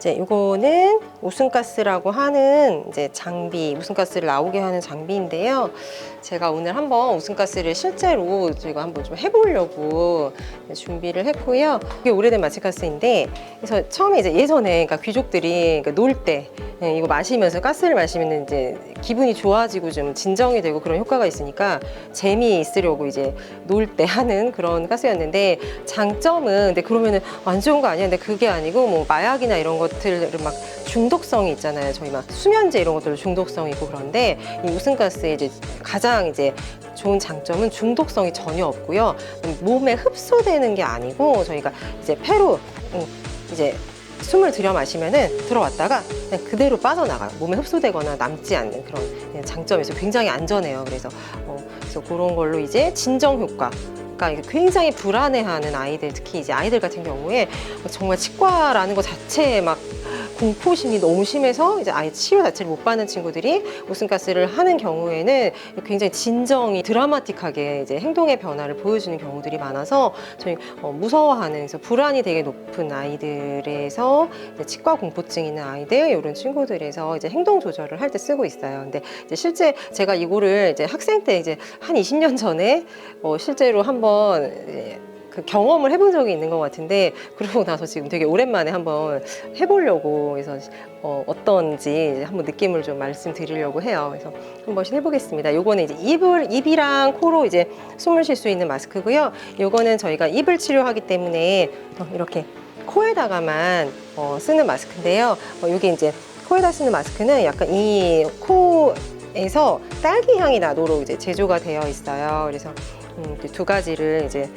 이제 이거는 우승가스라고 하는 이제 장비, 우승가스를 나오게 하는 장비인데요. 제가 오늘 한번 우승가스를 실제로 저희가 한번 좀 해보려고 준비를 했고요. 이게 오래된 마취가스인데, 그래서 처음에 이제 예전에 그러니까 귀족들이 그러니까 놀 때 이거 마시면서 가스를 마시면 이제 기분이 좋아지고 좀 진정이 되고 그런 효과가 있으니까 재미 있으려고 이제 놀 때 하는 그런 가스였는데 장점은 근데 그러면은 안 좋은 거 아니야? 근데 그게 아니고 뭐 마약이나 이런 것 들은 막 중독성이 있잖아요. 저희 막 수면제 이런 것들도 중독성이 있고 그런데 이 우승가스의 이제 가장 이제 좋은 장점은 중독성이 전혀 없고요. 몸에 흡수되는 게 아니고 저희가 이제 폐로 음, 이제 숨을 들여 마시면은 들어왔다가 그냥 그대로 빠져나가요. 몸에 흡수되거나 남지 않는 그런 장점에서 굉장히 안전해요. 그래서 어, 그래서 그런 걸로 이제 진정 효과. 그러니까 이게 굉장히 불안해하는 아이들, 특히 이제 아이들 같은 경우에 정말 치과라는 것 자체에 막 공포심이 너무 심해서 이제 아예 치료 자체를 못 받는 친구들이 우승가스를 하는 경우에는 굉장히 진정이 드라마틱하게 이제 행동의 변화를 보여주는 경우들이 많아서 저희 어, 무서워하는 그래서 불안이 되게 높은 아이들에서 이제 치과 공포증 있는 아이들 이런 친구들에서 이제 행동 조절을 할 때 쓰고 있어요. 근데 이제 실제 제가 이거를 이제 학생 때 이제 한 20년 전에 어, 실제로 한번 이제 그 경험을 해본 적이 있는 것 같은데 그러고 나서 지금 되게 오랜만에 한번 해보려고 해서 어, 어떤지 이제 한번 느낌을 좀 말씀드리려고 해요. 그래서 한 번씩 해보겠습니다. 요거는 이제 입을 입이랑 코로 이제 숨을 쉴 수 있는 마스크고요. 요거는 저희가 입을 치료하기 때문에 어, 이렇게 코에다가만 어, 쓰는 마스크인데요. 어, 이게 이제 코에다 쓰는 마스크는 약간 이 코에서 딸기 향이 나도록 이제 제조가 되어 있어요. 그래서 음, 이두 가지를 이제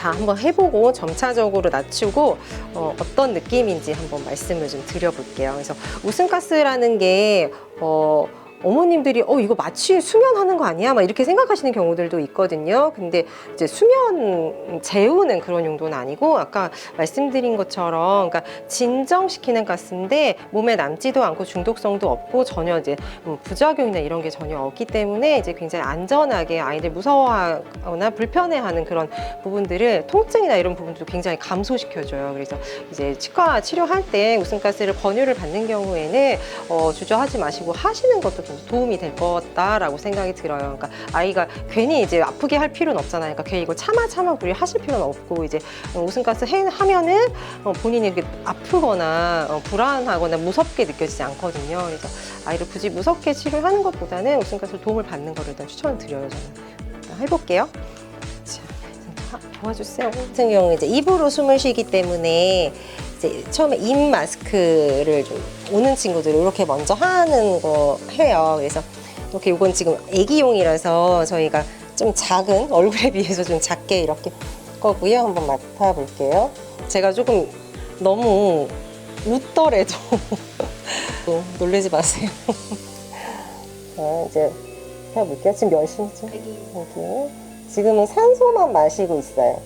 다 한번 해보고 점차적으로 낮추고 어, 어떤 느낌인지 한번 말씀을 좀 드려볼게요. 그래서 웃음가스라는 게 어, 어머님들이 어 이거 마취 수면하는 거 아니야? 막 이렇게 생각하시는 경우들도 있거든요. 근데 이제 수면 재우는 그런 용도는 아니고 아까 말씀드린 것처럼 그러니까 진정시키는 가스인데 몸에 남지도 않고 중독성도 없고 전혀 이제 음, 부작용이나 이런 게 전혀 없기 때문에 이제 굉장히 안전하게 아이들 무서워하거나 불편해하는 그런 부분들을 통증이나 이런 부분도 굉장히 감소시켜줘요. 그래서 이제 치과 치료할 때 웃음가스를 권유를 받는 경우에는 어, 주저하지 마시고 하시는 것도 좀 도움이 될 거다라고 생각이 들어요. 그러니까 아이가 괜히 이제 아프게 할 필요는 없잖아요. 그러니까 괜히 이걸 차마 차마 우리 하실 필요는 없고 이제 웃음가스 해, 하면은 어, 본인이 이렇게 아프거나 어, 불안하거나 무섭게 느껴지지 않거든요. 그래서 아이를 굳이 무섭게 치료하는 것보다는 웃음가스 도움을 받는 거를 일단 추천을 드려요. 저는 일단 해볼게요. 도와주세요. 같은 경우 이제 입으로 숨을 쉬기 때문에 이제 처음에 입 마스크를 좀 오는 친구들 이렇게 먼저 하는 거 해요. 그래서 이렇게 이건 지금 애기용이라서 저희가 좀 작은 얼굴에 비해서 좀 작게 이렇게 거고요. 한번 맡아볼게요. 제가 조금 너무 웃더라도 또 놀라지 마세요. 자, 이제 해볼게요. 지금 몇 시죠? 여기. 지금은 산소만 마시고 있어요.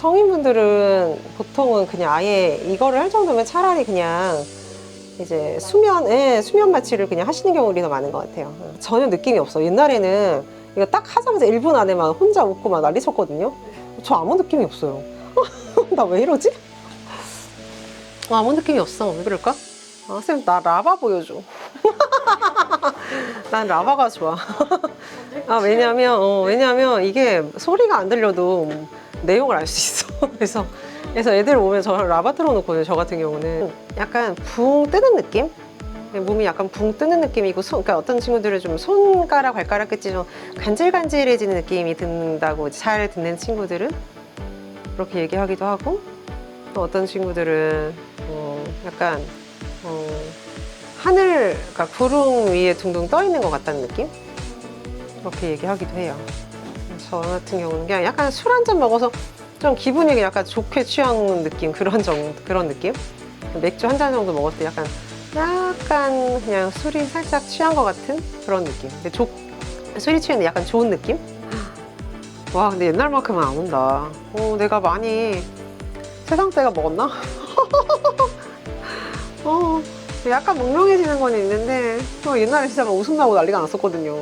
성인분들은 보통은 그냥 아예 이거를 할 정도면 차라리 그냥 이제 수면, 예, 수면 마취를 그냥 하시는 경우들이 더 많은 것 같아요. 전혀 느낌이 없어. 옛날에는 이거 딱 하자마자 1분 안에 막 혼자 웃고 막 난리 쳤거든요. 저 아무 느낌이 없어요. 나 왜 이러지? 어, 아무 느낌이 없어. 왜 그럴까? 아, 쌤, 나 라바 보여줘. 난 라바가 좋아. 아, 왜냐면, 어, 왜냐면 이게 소리가 안 들려도 내용을 알 수 있어. 그래서, 그래서 애들 오면 저 라바 틀어놓거든요. 저 같은 경우는. 약간 붕 뜨는 느낌? 몸이 약간 붕 뜨는 느낌이고, 손, 그러니까 어떤 친구들은 좀 손가락, 발가락 끝이 좀 간질간질해지는 느낌이 든다고 잘 듣는 친구들은 그렇게 얘기하기도 하고, 또 어떤 친구들은 어, 약간 어, 하늘, 그러니까 구름 위에 둥둥 떠 있는 것 같다는 느낌? 그렇게 얘기하기도 해요. 저 같은 경우는 그냥 약간 술 한 잔 먹어서 좀 기분이 약간 좋게 취한 느낌 그런 정 그런 느낌? 맥주 한 잔 정도 먹을 때 약간 약간 그냥 술이 살짝 취한 것 같은 그런 느낌. 근데 조, 술이 취했는데 약간 좋은 느낌? 와 근데 옛날만큼은 안 온다. 어, 내가 많이 세상 때가 먹었나? 어, 약간 몽롱해지는 건 있는데 어, 옛날에 진짜 막 웃음 나고 난리가 났었거든요.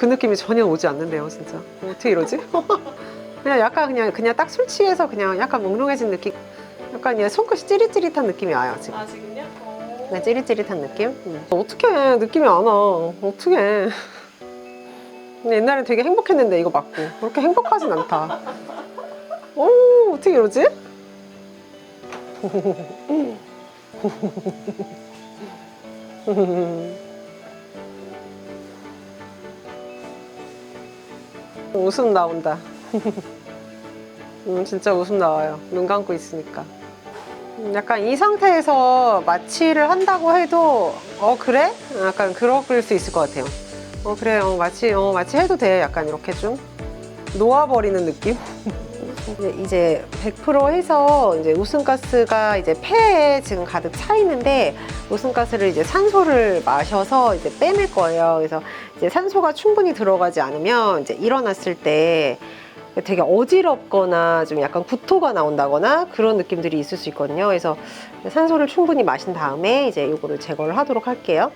그 느낌이 전혀 오지 않는데요, 진짜. 어떻게 이러지? 그냥 약간 그냥 그냥 딱 술 취해서 그냥 약간 몽롱해진 느낌. 약간 얘 손끝이 찌릿찌릿한 느낌이 와요 지금. 아 지금요? 네, 찌릿찌릿한 느낌? 음. 어떡해 느낌이 안 와. 어떡해. 근데 옛날엔 되게 행복했는데 이거 맞고 그렇게 행복하진 않다. 오 어떻게 이러지? 웃음 나온다. 음, 진짜 웃음 나와요. 눈 감고 있으니까. 음, 약간 이 상태에서 마취를 한다고 해도 어 그래? 약간 그럴 수 있을 것 같아요. 어 그래, 어 마취, 어 마취 해도 돼. 약간 이렇게 좀 놓아버리는 느낌. 이제- 이제 100% 해서 이제 웃음가스가 이제 폐에 지금 가득 차 있는데 웃음가스를 이제 산소를 마셔서 이제 빼낼 거예요. 그래서 이제 산소가 충분히 들어가지 않으면 이제 일어났을 때 되게 어지럽거나 좀 약간 구토가 나온다거나 그런 느낌들이 있을 수 있거든요. 그래서 산소를 충분히 마신 다음에 이제 이거를 제거를 하도록 할게요.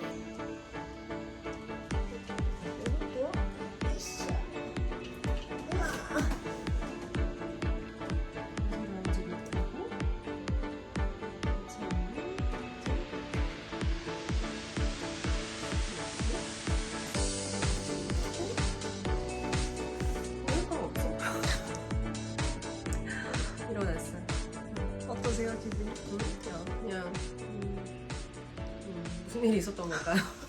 기분이? 그냥 음, 음, 무슨 일이 있었던 걸까요?